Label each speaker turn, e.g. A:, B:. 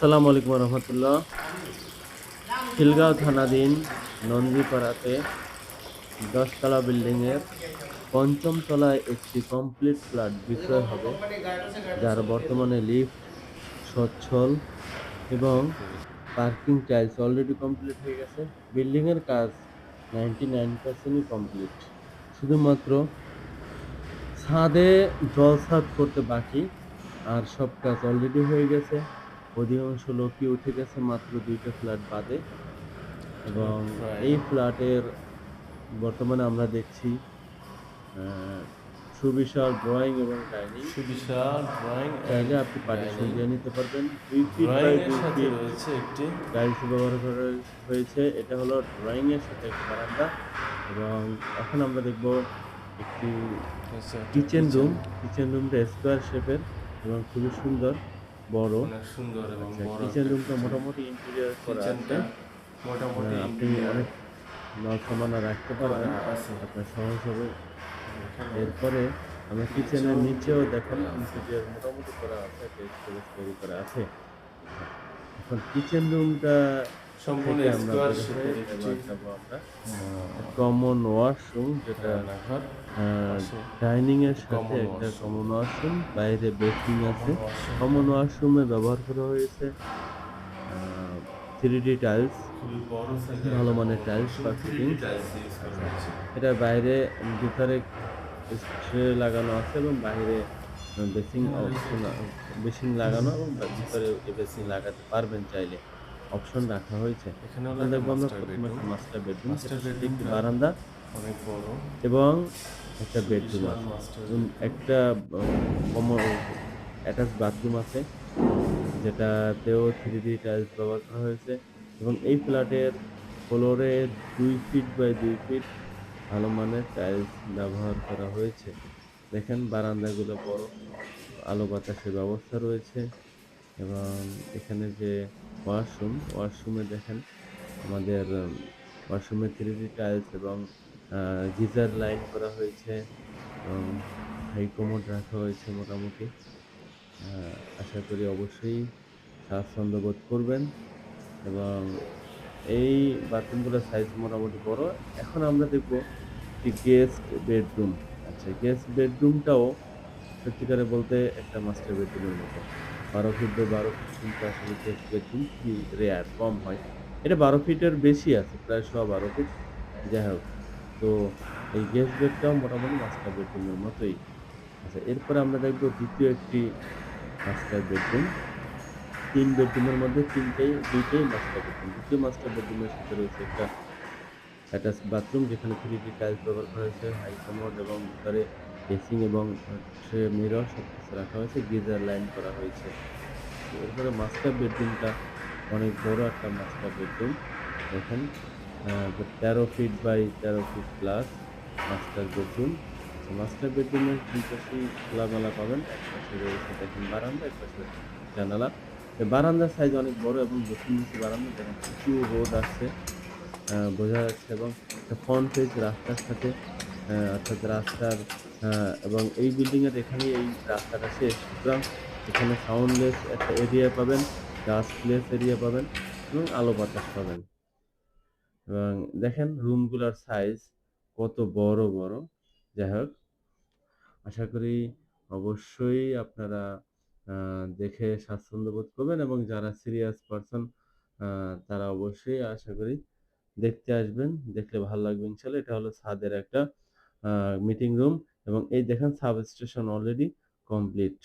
A: আসসালামু আলাইকুম রহমতুল্লাহ খিলগাঁও থানাধীন নন্দীপাড়াতে দশতলা বিল্ডিংয়ের পঞ্চম তলায় একটি কমপ্লিট ফ্ল্যাট বিক্রয় হবে, যার বর্তমানে লিফট সচ্ছল এবং পার্কিং টাইলস অলরেডি কমপ্লিট হয়ে গেছে। বিল্ডিংয়ের কাজ নাইনটি নাইন পার্সেন্টই কমপ্লিট শুধুমাত্র ছাদে জল ছাদ করতে বাকি, আর সব কাজ অলরেডি হয়ে গেছে। অধিকাংশ লোকই উঠে গেছে মাত্র দুইটা ফ্ল্যাট বাদে। এবং এই ফ্ল্যাটের বর্তমানে আমরা দেখছি সুবিশাল ড্রয়িং এবং ডাইনিং
B: সুবিশাল ড্রয়িং
A: চাইলে আপনি পার্টিশন দিয়ে নিতে পারবেন। দুই ফিট বাই দুই
B: সাথে
A: ফিট
B: রয়েছে একটি।
A: টাইলস ব্যবহার করা হয়েছে। এটা হলো ড্রয়িং এর সাথে একটা বারান্দা। এবং এখন আমরা দেখব একটি কিচেন রুম কিচেন রুমটা স্কোয়ার শেপের এবং খুবই সুন্দর। বড়।
B: সুন্দর এবং বড়
A: কিচেন রুমটা মোটামুটি ইন্টেরিয়র করা আছে।
B: মোটামুটি
A: আপনি অনেক মাল রাখতে পারবেন। আপনার সহজ হবে। এরপরে আমি কিচেনের নিচেও দেখলাম ইন্টেরিয়র মোটামুটি করা আছে তৈরি করা আছে। এখন কিচেন রুমটা
B: সম্পূর্ণ স্কোয়ার শেপের একটি
A: কমন ওয়াশরুম যেটা
B: রান্নাঘর
A: ডাইনিং এর সাথে একটা কমন ওয়াশরুম বাইরে বেসিং আছে। কমন ওয়াশরুমে ব্যবহার করা হয়েছে থ্রি ডি টাইলস ভালো মানের টাইলস বা ফিটিং এটা বাইরে ভিতরে স্প্রে লাগানো আছে এবং বাইরে বেসিং অপশন বেসিং লাগানো এবং ভিতরে বেসিং লাগাতে পারবেন চাইলে। অপশন রাখা হয়েছে।
B: এখানে
A: দেখব আমরা
B: মাস্টার বেডরুম
A: একটি বারান্দা
B: অনেক বড়।
A: এবং একটা বেডরুম আছে। একটা অ্যাটাচ বাথরুম আছে যেটাতেও থ্রি ডি টাইলস ব্যবহার করা হয়েছে। এবং এই ফ্ল্যাটের ফ্লোরে দুই ফিট বাই দুই ফিট ভালো মানের টাইলস ব্যবহার করা হয়েছে। দেখেন বারান্দাগুলো বড় আলো বাতাসের ব্যবস্থা রয়েছে। এবং এখানে যে ওয়াশরুম, ওয়াশরুমে দেখেন আমাদের ওয়াশরুমে থ্রি ডি টাইলস এবং গিজার লাইন করা হয়েছে এবং হাই কমোড রাখা হয়েছে মোটামুটি। আশা করি অবশ্যই স্বাচ্ছন্দ্য বোধ করবেন এবং এই বাথরুমগুলোর সাইজ মোটামুটি বড়। এখন আমরা দেখব একটি গেস্ট বেডরুম আচ্ছা গেস্ট বেডরুমটাও সত্যিকারে বলতে একটা মাস্টার বেডরুমের মতো। বারো ফিট বাই বারো ফিট কিন্তু আসলে খুবই রেয়ার কম হয়। এটা বারো ফিটের বেশি আছে, প্রায় সব বারো ফিট যাই হোক, তো এই গেস্ট বেডটাও মোটামুটি মাস্টার বেডরুমের মতোই। আচ্ছা এরপরে আমরা দেখব দ্বিতীয় একটি মাস্টার বেডরুম তিন বেডরুমের মধ্যে তিনটেই দুইটাই মাস্টার বেডরুম দ্বিতীয় মাস্টার বেডরুমের সাথে রয়েছে একটা অ্যাটাচ বাথরুম যেখানে থ্রি টাইলস ব্যবহার করা হয়েছে হাই কমোড এবং ভিতরে বেসিং এবং হচ্ছে মিরর সব কিছু রাখা হয়েছে গিজার লাইন করা হয়েছে। এরপরে মাস্টার বেডরুমটা অনেক বড় একটা মাস্টার বেডরুম দেখেন তেরো ফিট বাই তেরো feet plus master bedroom master বেডরুমের দুই পাশেই খোলামেলা পাবেন, এক পাশে রয়েছে দেখেন বারান্দা, এক পাশে জানালা। বারান্দার সাইজ অনেক বড় এবং দক্ষিণ মুখী বারান্দা দেখেন প্রচুর রোড আসছে বোঝা যাচ্ছে এবং ফ্রন্ট পেজ রাস্তার সাথে অর্থাৎ রাস্তার এবং এই বিল্ডিংয়ের এখানেই এই রাস্তাটা শেষ। সুতরাং এখানে সাউন্ডলেস একটা এরিয়া পাবেন গাছলেস এরিয়া পাবেন এবং আলো বাতাস পাবেন। এবং দেখেন রুমগুলোর সাইজ কত বড় বড়। যাই হোক, আশা করি অবশ্যই আপনারা দেখে স্বাচ্ছন্দ্য বোধ করবেন এবং যারা সিরিয়াস পারসন তারা অবশ্যই আশা করি দেখতে আসবেন, দেখলে ভালো লাগবে ইনশাল্লাহ এটা হলো ছাদের একটা মিটিং রুম এবং এই দেখেন সাবস্টেশন অলরেডি কমপ্লিট